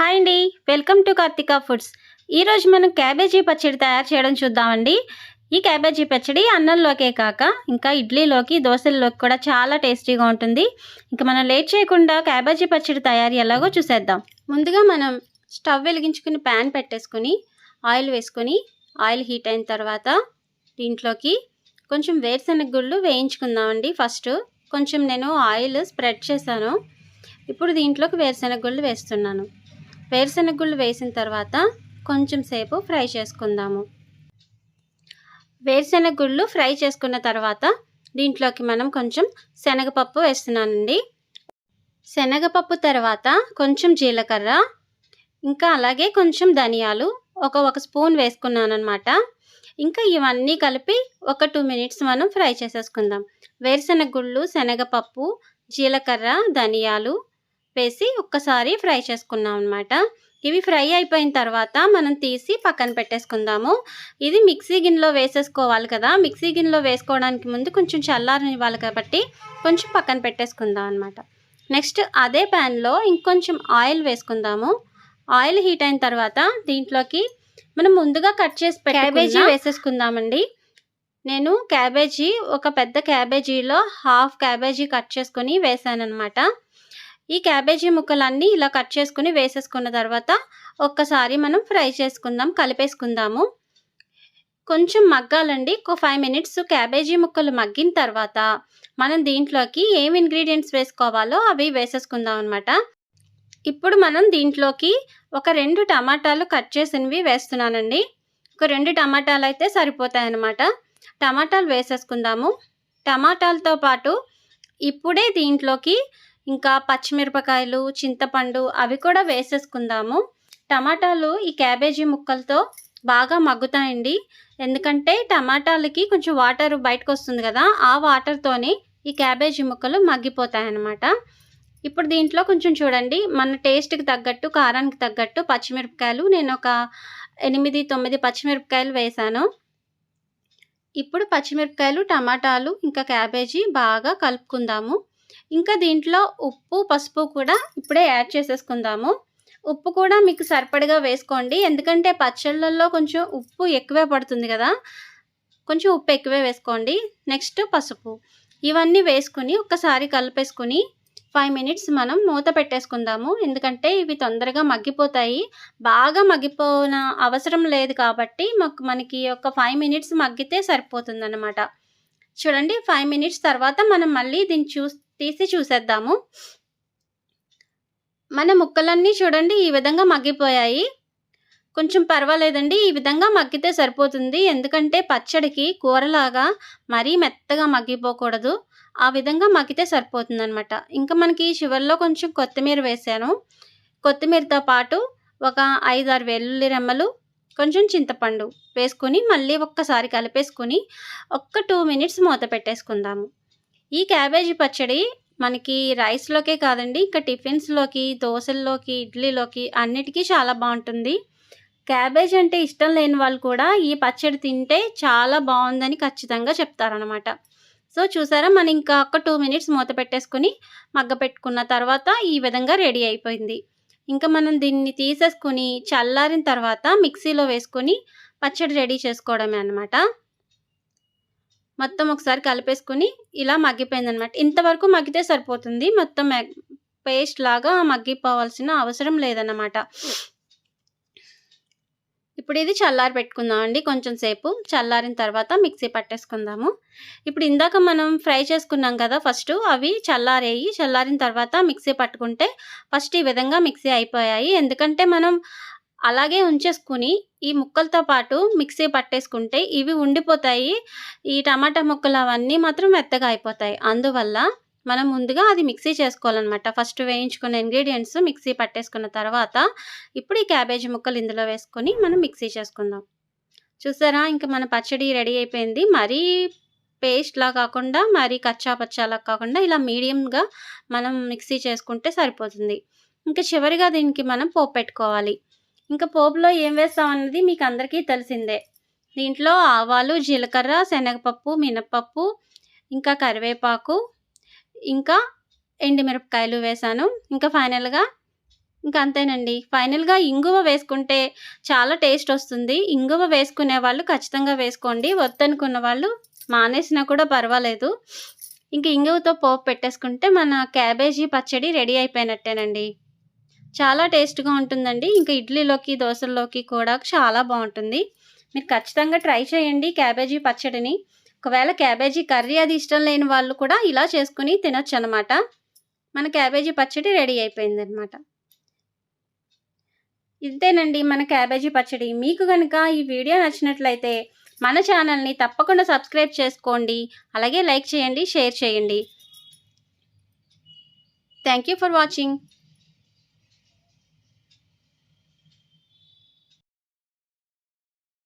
Hi అండి. Welcome to Karthika foods. ఈరోజు మనం క్యాబేజీ పచ్చడి తయారు చేయడం చూద్దామండి. ఈ క్యాబేజీ పచ్చడి అన్నంలోకే కాక ఇంకా ఇడ్లీలోకి దోశల్లోకి కూడా చాలా టేస్టీగా ఉంటుంది. ఇంకా మనం లేట్ చేయకుండా క్యాబేజీ పచ్చడి తయారీ ఎలాగో చూసేద్దాం. ముందుగా మనం స్టవ్ వెలిగించుకుని ప్యాన్ పెట్టేసుకుని ఆయిల్ వేసుకొని ఆయిల్ హీట్ అయిన తర్వాత దీంట్లోకి కొంచెం వేరుశనగ గుళ్ళు వేయించుకుందామండి. ఫస్ట్ కొంచెం నేను ఆయిల్ స్ప్రెడ్ చేశాను. ఇప్పుడు దీంట్లోకి వేరుశనగ గుళ్ళు వేస్తున్నాను. వేరుశనగ గుళ్ళు వేసిన తర్వాత కొంచెం సేపు ఫ్రై చేసుకుందాము. వేరుశనగ గుళ్ళు ఫ్రై చేసుకున్న తర్వాత దీంట్లోకి మనం కొంచెం శనగపప్పు వేస్తున్నానండి. శనగపప్పు తర్వాత కొంచెం జీలకర్ర ఇంకా అలాగే కొంచెం ధనియాలు ఒక ఒక స్పూన్ వేసుకున్నాను అనమాట ఇంకా ఇవన్నీ కలిపి ఒక టూ మినిట్స్ మనం ఫ్రై చేసేసుకుందాం. వేరుశనగ గుళ్ళు శనగపప్పు జీలకర్ర ధనియాలు వేసి ఒక్కసారి ఫ్రై చేసుకున్నాం అనమాట ఇవి ఫ్రై అయిపోయిన తర్వాత మనం తీసి పక్కన పెట్టేసుకుందాము. ఇది మిక్సీ గిన్నెలో వేసేసుకోవాలి కదా. మిక్సీ గిన్నెలో వేసుకోవడానికి ముందు కొంచెం చల్లారనివ్వాలి కాబట్టి కొంచెం పక్కన పెట్టేసుకుందాం అనమాట నెక్స్ట్ అదే ప్యాన్లో ఇంకొంచెం ఆయిల్ వేసుకుందాము. ఆయిల్ హీట్ అయిన తర్వాత దీంట్లోకి మనం ముందుగా కట్ చేసి క్యాబేజీ వేసేసుకుందామండి. నేను క్యాబేజీ ఒక పెద్ద క్యాబేజీలో హాఫ్ క్యాబేజీ కట్ చేసుకొని వేసాను అనమాట ఈ క్యాబేజీ ముక్కలన్నీ ఇలా కట్ చేసుకుని వేసేసుకున్న తర్వాత ఒక్కసారి మనం ఫ్రై చేసుకుందాం కలిపేసుకుందాము. కొంచెం మగ్గాలండి. ఒక ఫైవ్ మినిట్స్ క్యాబేజీ ముక్కలు మగ్గిన తర్వాత మనం దీంట్లోకి ఏం ఇంగ్రీడియంట్స్ వేసుకోవాలో అవి వేసేసుకుందాం అనమాట ఇప్పుడు మనం దీంట్లోకి ఒక రెండు టమాటాలు కట్ చేసినవి వేస్తున్నానండి. ఒక రెండు టమాటాలు అయితే సరిపోతాయి అన్నమాట టమాటాలు వేసేసుకుందాము. టమాటాలతో పాటు ఇప్పుడే దీంట్లోకి ఇంకా పచ్చిమిరపకాయలు చింతపండు అవి కూడా వేసేసుకుందాము. టమాటాలు ఈ క్యాబేజీ ముక్కలతో బాగా మగ్గుతాయండి. ఎందుకంటే టమాటాలకి కొంచెం వాటర్ బయటకు వస్తుంది కదా ఆ వాటర్తోనే ఈ క్యాబేజీ ముక్కలు మగ్గిపోతాయి అన్నమాట ఇప్పుడు దీంట్లో కొంచెం చూడండి మన టేస్ట్కి తగ్గట్టు కారానికి తగ్గట్టు పచ్చిమిరపకాయలు నేను ఒక ఎనిమిది తొమ్మిది పచ్చిమిరపకాయలు వేసాను. ఇప్పుడు పచ్చిమిరపకాయలు టమాటాలు ఇంకా క్యాబేజీ బాగా కలుపుకుందాము. ఇంకా దీంట్లో ఉప్పు పసుపు కూడా ఇప్పుడే యాడ్ చేసేసుకుందాము. ఉప్పు కూడా మీకు సరిపడగా వేసుకోండి. ఎందుకంటే పచ్చళ్ళల్లో కొంచెం ఉప్పు ఎక్కువే పడుతుంది కదా. కొంచెం ఉప్పు ఎక్కువే వేసుకోండి. నెక్స్ట్ పసుపు. ఇవన్నీ వేసుకుని ఒక్కసారి కలిపేసుకుని ఫైవ్ మినిట్స్ మనం మూత పెట్టేసుకుందాము. ఎందుకంటే ఇవి తొందరగా మగ్గిపోతాయి. బాగా మగ్గిపోన అవసరం లేదు కాబట్టి మాకు మనకి ఒక ఫైవ్ మినిట్స్ మగ్గితే సరిపోతుందనమాట చూడండి ఫైవ్ మినిట్స్ తర్వాత మనం మళ్ళీ దీన్ని చూ తీసి చూసేద్దాము. మన ముక్కలన్నీ చూడండి ఈ విధంగా మగ్గిపోయాయి. కొంచెం పర్వాలేదండి ఈ విధంగా మగ్గితే సరిపోతుంది. ఎందుకంటే పచ్చడికి కూరలాగా మరీ మెత్తగా మగ్గిపోకూడదు. ఆ విధంగా మగ్గితే సరిపోతుంది అనమాట ఇంకా మనకి చివరిలో కొంచెం కొత్తిమీర వేసాను. కొత్తిమీరతో పాటు ఒక ఐదారు వెల్లుల్లి రెమ్మలు కొంచెం చింతపండు వేసుకొని మళ్ళీ ఒక్కసారి కలిపేసుకొని ఒక్క టూ మినిట్స్ మూత పెట్టేసుకుందాము. ఈ క్యాబేజీ పచ్చడి మనకి రైస్లోకే కాదండి ఇంకా టిఫిన్స్లోకి దోశల్లోకి ఇడ్లీలోకి అన్నిటికీ చాలా బాగుంటుంది. క్యాబేజ్ అంటే ఇష్టం లేని వాళ్ళు కూడా ఈ పచ్చడి తింటే చాలా బాగుందని ఖచ్చితంగా చెప్తారనమాట సో చూసారా మనం ఇంకా ఒక టూ మినిట్స్ మూత పెట్టేసుకొని మగ్గ పెట్టుకున్న తర్వాత ఈ విధంగా రెడీ అయిపోయింది. ఇంకా మనం దీన్ని తీసేసుకుని చల్లారిన తర్వాత మిక్సీలో వేసుకొని పచ్చడి రెడీ చేసుకోవడమే అనమాట మొత్తం ఒకసారి కలిపేసుకుని ఇలా మగ్గిపోయింది అనమాట ఇంతవరకు మగ్గితే సరిపోతుంది. మొత్తం పేస్ట్ లాగా మగ్గిపోవాల్సిన అవసరం లేదన్నమాట. ఇప్పుడు ఇది చల్లారి పెట్టుకుందాం అండి కొంచెం సేపు. చల్లారిన తర్వాత మిక్సీ పట్టేసుకుందాము. ఇప్పుడు ఇందాక మనం ఫ్రై చేసుకున్నాం కదా ఫస్ట్ అవి చల్లారేయి చల్లారిన తర్వాత మిక్సీ పట్టుకుంటే ఫస్ట్ ఈ విధంగా మిక్సీ అయిపోయాయి. ఎందుకంటే మనం అలాగే ఉంచేసుకుని ఈ ముక్కలతో పాటు మిక్సీ పట్టేసుకుంటే ఇవి ఉండిపోతాయి. ఈ టమాటా ముక్కలు అవన్నీ మాత్రం మెత్తగా అయిపోతాయి. అందువల్ల మనం ముందుగా అది మిక్సీ చేసుకోవాలన్నమాట. ఫస్ట్ వేయించుకున్న ఇంగ్రీడియంట్స్ మిక్సీ పట్టేసుకున్న తర్వాత ఇప్పుడు ఈ క్యాబేజీ ముక్కలు ఇందులో వేసుకొని మనం మిక్సీ చేసుకుందాం. చూసారా? ఇంకా మన పచ్చడి రెడీ అయిపోయింది. మరీ పేస్ట్లా కాకుండా మరీ కచ్చా పచ్చాలా కాకుండా ఇలా మీడియంగా మనం మిక్సీ చేసుకుంటే సరిపోతుంది. ఇంకా చివరిగా దీనికి మనం పోపు పెట్టుకోవాలి. ఇంకా పోపులో ఏం వేస్తామన్నది మీకు అందరికీ తెలిసిందే. దీంట్లో ఆవాలు జీలకర్ర శనగపప్పు మినపప్పు ఇంకా కరివేపాకు ఇంకా ఎండుమిరపకాయలు వేసాను. ఇంకా ఫైనల్గా ఇంకా అంతేనండి. ఫైనల్గా ఇంగువ వేసుకుంటే చాలా టేస్ట్ వస్తుంది. ఇంగువ వేసుకునే వాళ్ళు ఖచ్చితంగా వేసుకోండి. వద్దనుకున్న వాళ్ళు మానేసినా కూడా పర్వాలేదు. ఇంక ఇంగువతో పోపు పెట్టేసుకుంటే మన క్యాబేజీ పచ్చడి రెడీ అయిపోయినట్టేనండి. చాలా టేస్ట్గా ఉంటుందండి. ఇంకా ఇడ్లీలోకి దోశల్లోకి కూడా చాలా బాగుంటుంది. మీరు ఖచ్చితంగా ట్రై చేయండి క్యాబేజీ పచ్చడిని. ఒకవేళ క్యాబేజీ కర్రీ అది ఇష్టం లేని వాళ్ళు కూడా ఇలా చేసుకుని తినొచ్చు అనమాట మన క్యాబేజీ పచ్చడి రెడీ అయిపోయింది అనమాట ఇంతేనండి మన క్యాబేజీ పచ్చడి. మీకు కనుక ఈ వీడియో నచ్చినట్లయితే మన ఛానల్ని తప్పకుండా సబ్స్క్రైబ్ చేసుకోండి. అలాగే లైక్ చేయండి షేర్ చేయండి. Thank you for watching.